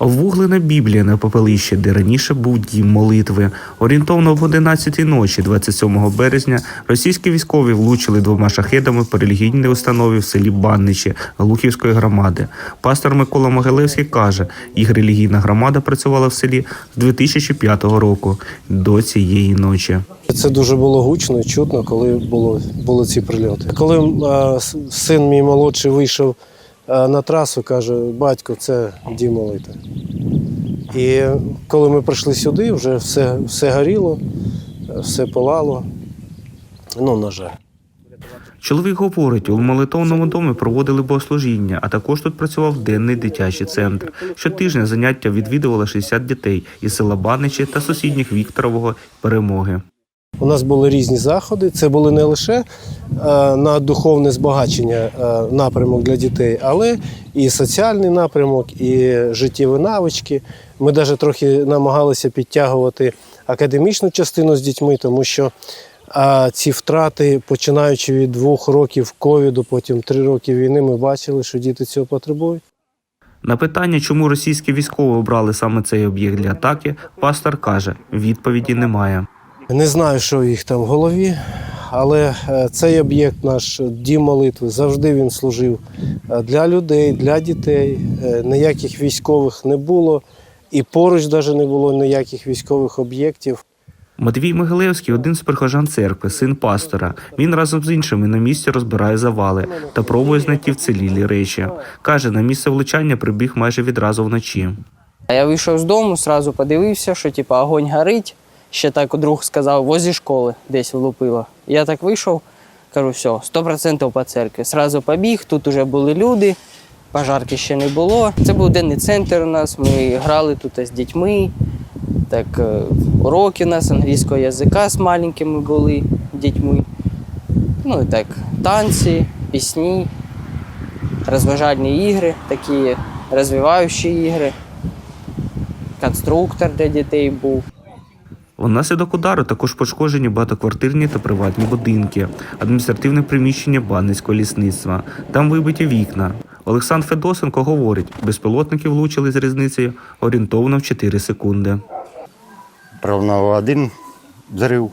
Вуглена Біблія на попелищі, де раніше був дім молитви. Орієнтовно об 11 ночі, 27 березня, російські військові влучили двома шахедами по релігійній установі в селі Банничі Глухівської громади. Пастор Микола Могилевський каже, їх релігійна громада працювала в селі з 2005 року до цієї ночі. Це дуже було гучно і чутно, коли було, були ці прильоти. Коли с- син мій молодший вийшов е, на трасу, каже, батько, це дім молитви. І коли ми прийшли сюди, вже все, все горіло, все палало. Ну, на жаль. Чоловік говорить, у молитовному домі проводили богослужіння, а також тут працював денний дитячий центр. Щотижня заняття відвідувало 60 дітей із села Баничі та сусідніх Вікторового перемоги. У нас були різні заходи. Це були не лише е, на духовне збагачення е, напрямок для дітей, але і соціальний напрямок, і життєві навички. Ми навіть трохи намагалися підтягувати академічну частину з дітьми, тому що е, ці втрати, починаючи від двох років ковіду, потім три роки війни, ми бачили, що діти цього потребують. На питання, чому російські військові обрали саме цей об'єкт для атаки, пастор каже: відповіді немає. Не знаю, що в їх там в голові, але е, цей об'єкт, наш дім молитви, завжди він служив е, для людей, для дітей. Е, Ніяких військових не було, і поруч навіть не було ніяких військових об'єктів. Матвій Могилевський один з прихожан церкви, син пастора. Він разом з іншими на місці розбирає завали та пробує знайти вцілілі речі. Каже, на місце влучання прибіг майже відразу вночі. Я вийшов з дому, сразу подивився, що типу, огонь горить. Ще так друг сказав, возле школи десь влупило. Я так вийшов, кажу, все, 100% по церкві. Сразу побіг, тут вже були люди, пожарки ще не було. Це був денний центр у нас, ми грали тут з дітьми. Так, е, уроки у нас англійського язика з маленькими були дітьми. Ну і так, танці, пісні, розважальні ігри, такі розвиваючі ігри конструктор для дітей був. Внаслідок удару також пошкоджені багатоквартирні та приватні будинки, адміністративне приміщення Банницького лісництва. Там вибиті вікна. Олександр Федосенко говорить, безпілотники влучили з різницею орієнтовно в 4 секунди. Правнав один взрив,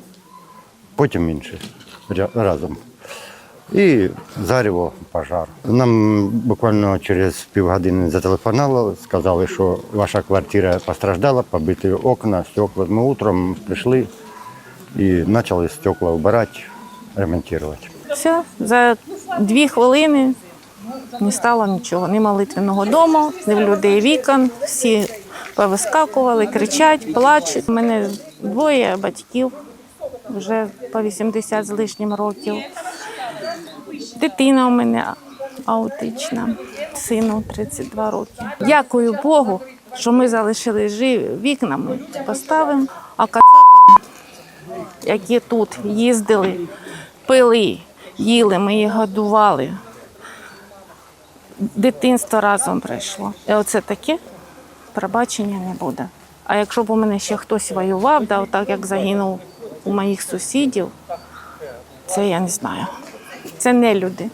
потім інший разом. І зарево пожар. Нам буквально через півгодини зателефонували, сказали, що ваша квартира постраждала, побиті окна, стекла. Ми утром прийшли і почали стекла вбирати, ремонтувати. Все, за дві хвилини не стало нічого. Ні молитвеного дому, ні в людей вікон. Всі повискакували, кричать, плачуть. У мене двоє батьків, вже по 80 з лишнім років. Дитина у мене аутична, сину 32 роки. Дякую Богу, що ми залишили живі вікнами, поставимо, а кацапам, які тут їздили, пили, їли, ми їх годували. Дитинство разом пройшло. І оце таке пробачення не буде. А якщо б у мене ще хтось воював, да, отак як загинув у моїх сусідів, це я не знаю. Це не люди.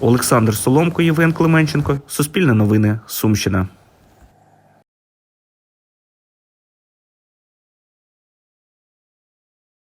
Олександр Соломко, Євген Клименченко, Суспільне новини, Сумщина.